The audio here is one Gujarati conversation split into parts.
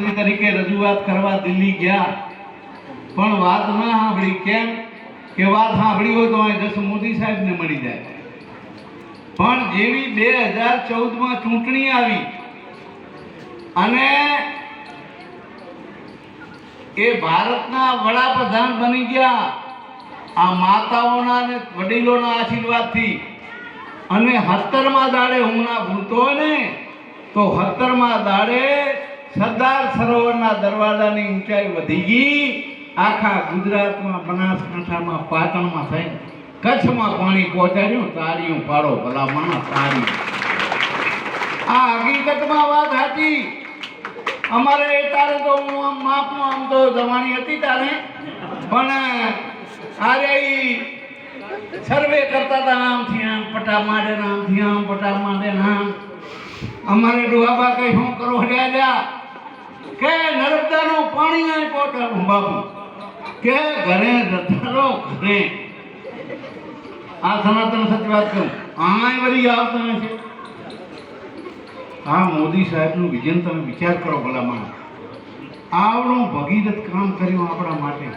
મંત્રી તરીકે રજૂઆત કરવા દિલ્હી ગયા. પણ વાત ના સાંભળી. કેમ? કે વાત સાંભળી હોય તો અહીં મોદી સાહેબને મળી જાય. પણ જેવી બે હજાર ચૌદમાં ચૂંટણી આવી અને એ ભારતના વડાપ્રધાન બની ગયા, આ માતાઓના અને વડીલોના આશીર્વાદથી અને સત્તરમાં દાડે હું ના ભૂલતો હોય ને તો સત્તરમાં દાડે સરદાર સરોવરના દરવાજાની ઊંચાઈ વધી ગઈ. આખા ગુજરાતમાં, બનાસકાંઠામાં, પાટણમાં થઈને કચ્છમાં પાણી પહોંચાડ્યું. તારીયું પાડો ભલા માણસ તારી આ હકીકતમાં વાત હતી અમારે તારે તો હું આમ માપમાં આમ તો જવાની હતી તારે. પણ એ સર્વે કરતા હતા આમથી આમ, પટા માંડે આમથી આમ પટા માંડે આમ. અમારે ડોહાબા કઈ શું કરો રહ્યા કે નર્મદાનું પાણી અહીં પહોંચાડું, બાપુ? કે ઘરે જતારો ઘરે? આ સનાતન સત્ય વાત કહું આમાંય વળી આવ તમે છે આ મોદી સાહેબનું વિઝન તમે વિચાર કરો ભલામણ. આવડું ભગીરથ કામ કર્યું આપણા માટે.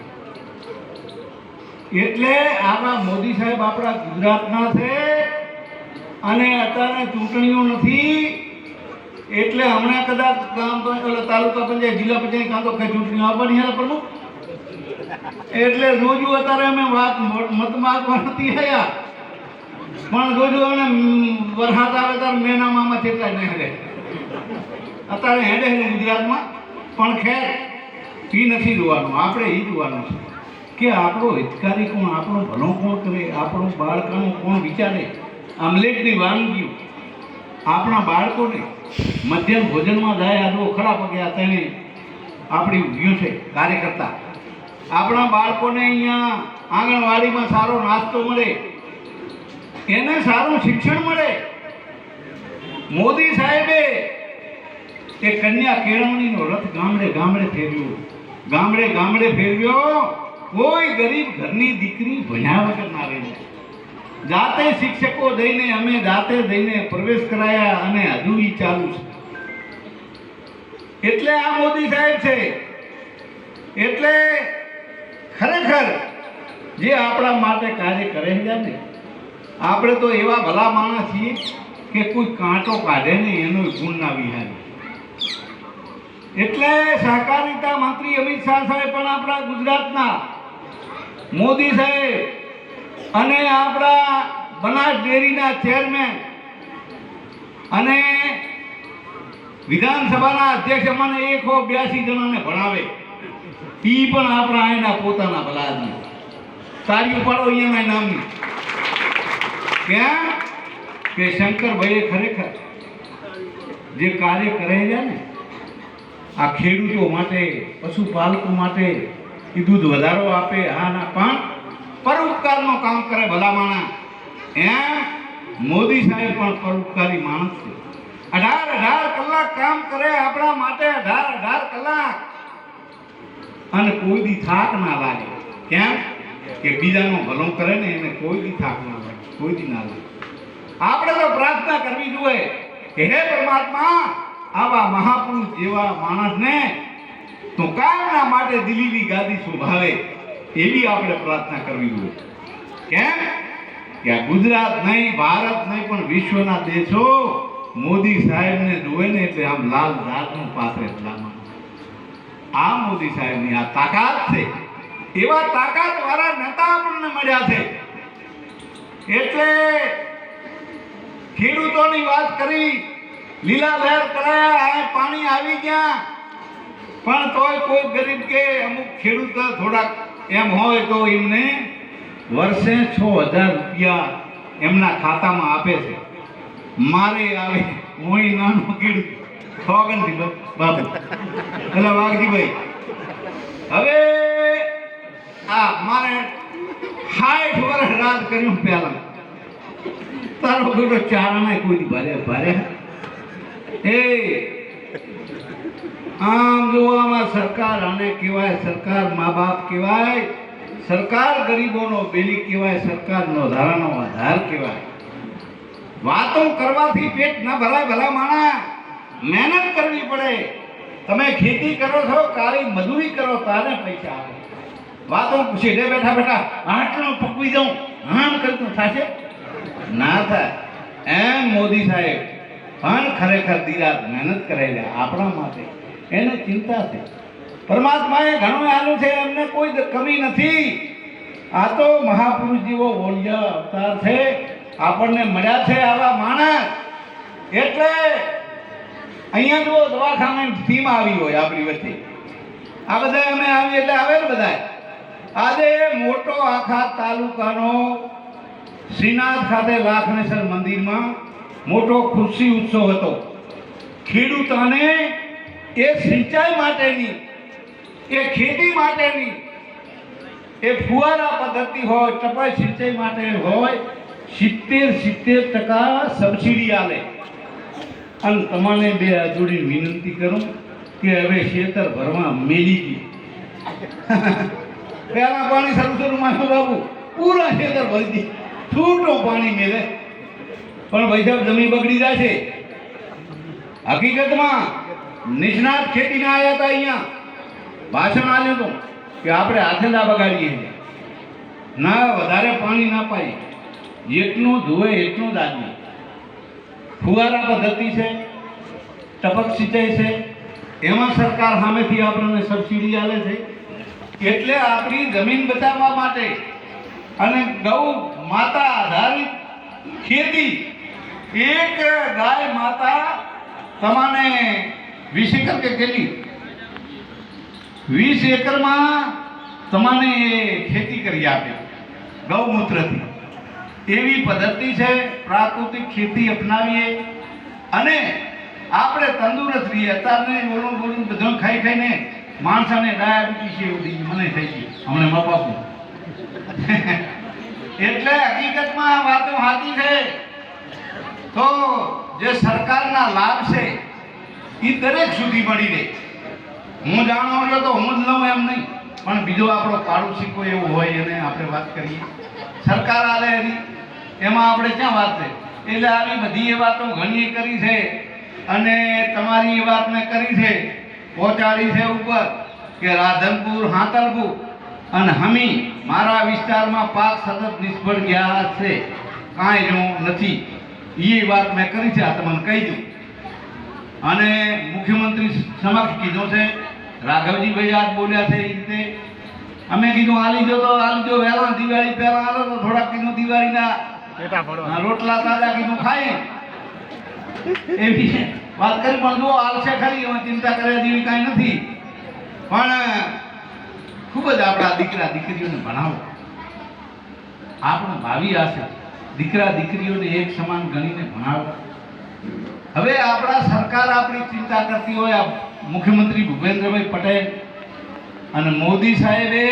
એટલે આપણા મોદી સાહેબ આપણા ગુજરાતના છે અને અત્યારે ચૂંટણીઓ નથી. એટલે હમણાં કદાચ ગામ તાલુકા પંચાયત, જિલ્લા પંચાયત, કાં તો કઈ ચૂંટણી આવવાની હેરા પ્રમુખ? એટલે જોજુ અત્યારે અમે વાત મત આપવા નથી આવ્યા. પણ જોજો અને વરસાદ આવે ત્યારે મેના મામા ચેતલા નહીં હેડે અત્યારે હેડે હેડે ગુજરાતમાં. પણ ખેર એ નથી જોવાનું. આપણે એ જોવાનું છે કે આપણો હિતકારી કોણ, આપણો ભલો કોણ કરે, આપણું બાળકાનું કોણ વિચારે? આમલેટની વાનગીઓ. આપણા બાળકોને મધ્યાહન ભોજનમાં જાય આદવો ખરા પગ્યા તેને આપણી વ્યૂ છે કાર્યકર્તા આપણા બાળકોને અહીંયા આંગણવાડીમાં સારો નાસ્તો મળે, એને સારું શિક્ષણ મળે. મોદી સાહેબે એ કન્યા કેળવણીનો રથ ગામડે ગામડે ફેરવ્યો. ગામડે ગામડે ફેરવ્યો, કોઈ ગરીબ ઘરની દીકરી ભણ્યા વગર ના રહી જાતે શિક્ષકો દઈને અમે જાતે દઈને પ્રવેશ કરાયા અને હજુ ઈ ચાલુ છે. એટલે આ મોદી સાહેબ છે. એટલે ખરેખર જે આપણા માટે કાર્ય કરે છે ને આપણે તો એવા ભલા માણસ છીએ કે કોઈ કાંટો કાઢે નહીં, એનો ગુણ ના વિહારે. એટલે સહકારિતા મંત્રી અમિત શાહ સાહેબ પણ આપણા ગુજરાતના. મોદી સાહેબ અને આપણા બનાસ ડેરીના ચેરમેન અને વિધાનસભાના અધ્યક્ષ મને એકસો બ્યાસી જણાને ભણાવે. એ પણ આપણા અહીંના પોતાના ભલા આદમી તારી ઉપાડો અહીંયાના નામની. કેમ? કે શંકરભાઈએ ખરેખર જે કાર્ય કરે છે ને, આ ખેડૂતો માટે, પશુપાલકો માટે, એ દૂધ વધારો આપે હા ના પણ પરોપકારનું કામ કરે ભલા એમ મોદી સાહેબ પણ પરોપકારી માણસ છે. અઢાર અઢાર કલાક કામ કરે આપણા માટે, અઢાર અઢાર કલાક. અને કોઈ દી થાક ના લાગે. કેમ? કે બીજાનો ભલો કરે ને એને કોઈ દી થાક ના લાગે. કોઈ દી ના લાગે. આપણે તો પ્રાર્થના કરવી જોઈએ કે હે પરમાત્મા, આવા મહાપુરુષ જેવા માણસને તો કામના માટે દિલીલી ગાદી શોભાવે. એવી આપણે પ્રાર્થના કરવી જોઈએ. કેમ? કે ગુજરાત નહીં, ભારત નહીં, પણ વિશ્વના દેશો મોદી સાહેબને જોવે ને એટલે આમ લાલ ઝાડનું પાત્ર એટલામાં આ મોદી સાહેબની આ તાકાત છે. એવા તાકાત વાળા નેતા આપણને મળ્યા છે. એટલે ખેડૂતોની વાત કરી, લીલા લહેર કરાયા પાણી આવી ગયા. પણ તોય કોઈ ગરીબ કે અમુક ખેડૂત થોડાક એમ હોય તો એમને વર્ષે છ હજાર રૂપિયા એમના ખાતામાં આપે છે. મારે આવે હું નાનો ખેડૂત સોગંદથી બા- બાબુ એટલે વાઘજીભાઈ, હવે આ મારે સાઠ વર્ષ રાજ કર્યું પહેલા. તારો બેટો ચારણે કોઈ ભારે ભારે. એ આમ જોવામાં સરકાર આને કહેવાય સરકાર મા બાપ કહેવાય. સરકાર ગરીબોનો બેલી કહેવાય, સરકારનો ધારાનો આધાર કહેવાય. વાતો કરવાથી પેટ ન ભરાય ભલા માણા મહેનત કરવી પડે. તમે ખેતી કરો છો, કાળી મજૂરી કરો, તારે પૈસા આવે. વાતો સીધે બેઠા બેઠા, આટલું પકવી જાઉં આમ કરતું થશે? ના થાય. એમ મોદી સાહેબ, પણ ખરેખર દિરાત મહેનત કરેલા આપણા માટે. એને ચિંતા છે. પરમાત્માએ ઘણું આલું છે, એમને કોઈ કમી નથી. આ તો મહાપુરુષ જેવો ઓળિયા અવતાર છે, આપણને મળ્યા છે આવા માણસ. એટલે અહીંયા જો દવાખાને થીમ આવી હોય આપણી વચ્ચે. આ બધા અમે આવી એટલે આવે ને બધા આજે મોટો આખા તાલુકાનો શ્રીનાથ ખાતે લાખનેશ્વર મંદિરમાં મોટો ખુરશી ઉત્સવ હતો. ખેડૂતોને એ સિંચાઈ માટેની, એ ખેતી માટેની, એ ફુવારા પદ્ધતિ હોય ટપાઈ સિંચાઈ માટે હોય, સિત્તેર સિત્તેર ટકા સબસિડી આલે. અને તમારે બે જોડી વિનંતી કરું કે હવે ખેતર ભરવા મેલી ગઈ પહેલા પાણી શરૂ શરૂ શું બાબુ પૂરા ખેતર ભરી દી. છૂટો પાણી મેલે. પણ ભાઈ સાહેબ, જમીન બગડી જાય છે. હકીકતમાં નિષ્ણાત ખેતીના આવ્યા હતા અહીંયા. ભાષણ આવ્યું હતું કે આપણે હાથે ના બગાડીએ. ના, વધારે પાણી ના પાઈ જેટલું ધોવે, એટલું જ ફુવારા પદ્ધતિ છે, ટપક સિંચાઈ છે. એમાં સરકાર સામેથી આપણને સબસિડી આવે છે. એટલે આપણી જમીન બચાવવા માટે અને ગૌ માતા આધારિત ખેતી, એક ગાય માતા તમને વીસ એકર કે કેટલી વીસ એકરમાં તમને ખેતી કરી આપે, ગૌમૂત્રથી. એવી પદ્ધતિ છે, પ્રાકૃતિક ખેતી અપનાવીએ અને આપણે તંદુરસ્ત રહીએ. અત્યારને ઓલું બોલું બધું ખાઈ ખાઈને માણસોને ડાયાબિટીસ એવું થઈ મને થઈ ગયું. હમણાં મા બાપુ એટલે હકીકતમાં વાતો સાચી છે. તો જે સરકારના લાભ છે એ દરેક સુધી મળી રહે. હું જાણો છો તો હું જ લઉં એમ નહીં. પણ બીજો આપણો પાડોશી કોઈ એવો હોય એને આપણે વાત કરીએ. સરકાર આલે એની. એમાં આપણે ક્યાં વાત છે? એટલે આવી બધી એ વાતો ઘણી કરી છે. અને તમારી એ વાત મેં કરી છે. પહોંચાડી છે ઉપર કે રાધનપુર, હાંતલપુર અને હમી મારા વિસ્તારમાં પાક સતત નિષ્ફળ ગયા છે. કાંઈ જો નથી. એ વાત મેં કરી છે, આ તમને કહી દઉં અને મુખ્યમંત્રી સમક્ષ કીધું છે રાઘવજીભાઈ આજ બોલ્યા છે એ રીતે. અમે કીધું આ લીધો તો આ લીધો વહેલા દિવાળી પહેલા આલો તો થોડાક કીધું દિવાળીના રોટલા તાજા કીધું ખાઈ એવી વાત કરી પણ જો આવશે ખરી એમાં ચિંતા કર્યા જેવી કાંઈ નથી. પણ ખૂબ જ આપણા દીકરા દીકરીઓને ભણાવો. આપણું ભાવિ આશે દીકરા દીકરીઓને એક સમાન ગણીને ભણાવો. હવે આપણા સરકાર આપણી ચિંતા કરતી હોય આ મુખ્યમંત્રી ભૂપેન્દ્રભાઈ પટેલ અને મોદી સાહેબે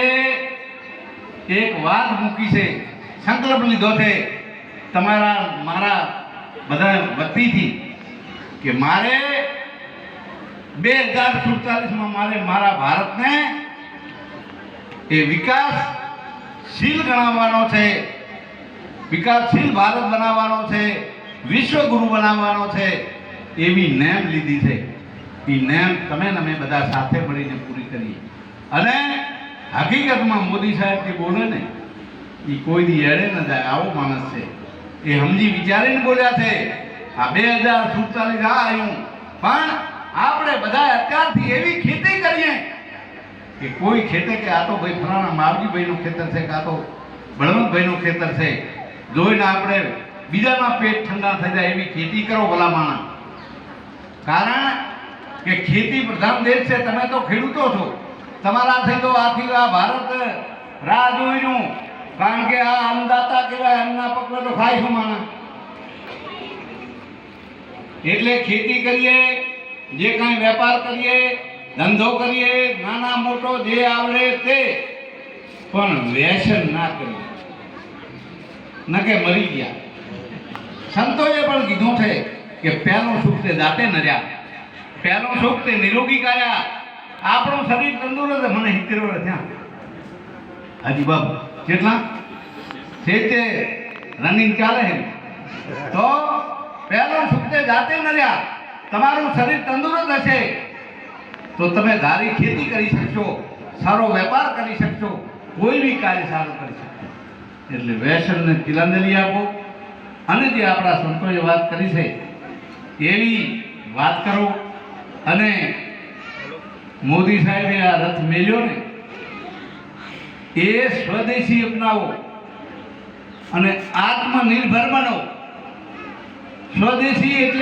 એક વાત મૂકી છે સંકલ્પ લીધો છે તમારા, મારા બધા વતીથી કે મારે બે હજાર સુડતાલીસમાં મારે મારા ભારતને એ વિકાસશીલ ગણાવવાનો છે, વિકાસશીલ ભારત બનાવવાનો છે. વિશ્વગુરુ બનાવવાનો છે, એવી નેમ લીધી છે. એ નેમ તમે ને અમે બધા સાથે મળીને પૂરી કરીએ. અને હકીકતમાં મોદી સાહેબ જે બોલે ને એ કોઈ દી ન જાય, આવો માણસ છે. એ સમજી વિચારીને બોલ્યા છે, આ બે હજાર સુડતાલીસ આ આવ્યું પણ આપણે બધા અત્યારથી એવી ખેતી કરીએ કે કોઈ ખેતે કે આ તો ભાઈ ફલાણા માવજીભાઈનું ખેતર છે કે આ તો બળવંતભાઈનું ખેતર છે. જોઈને આપણે બીજાના પેટ ઠંડા થઈ જાય એવી ખેતી કરો ભલા માણા કારણ કે ખેતી પ્રધાન દેશ છે, તમે તો ખેડૂતો છો. તમારાથી તો આખી આ ભારત રાહ જોઈનું. કારણ કે આ અન્નદાતા કહેવાય અન્નના પગલે તો ખાય છું માણા એટલે ખેતી કરીએ, જે કાંઈ વેપાર કરીએ, ધંધો કરીએ, નાના મોટો જે આવડે તે. પણ વ્યસન ના કરીએ. ન કે મરી ગયા. સંતોએ પણ કીધું છે કે પહેલું સુખ તે દાંતે નર્યા. પહેલું સુખ તે નિરોગી કાયા આપણું શરીર તંદુરસ્ત મને સિત્તેર વર્ષ હાજી બાબુ કેટલા તે રનિંગ ચાલે છે તો પહેલું સુખ તે જાતે નર્યા. તમારું શરીર તંદુરસ્ત હશે. તો તમે ધારી ખેતી કરી શકશો, સારો વેપાર કરી શકશો, કોઈ બી કાર્ય સારું કરી શકશો. એટલે વ્યસનને તિલાંજલિ આપો. અને જે આપણા સંતોએ વાત કરી છે, એવી વાત કરો. અને મોદી સાહેબે આ રથ મેલ્યો ને, એ સ્વદેશી અપનાવો અને આત્મનિર્ભર બનો. સ્વદેશી એટલે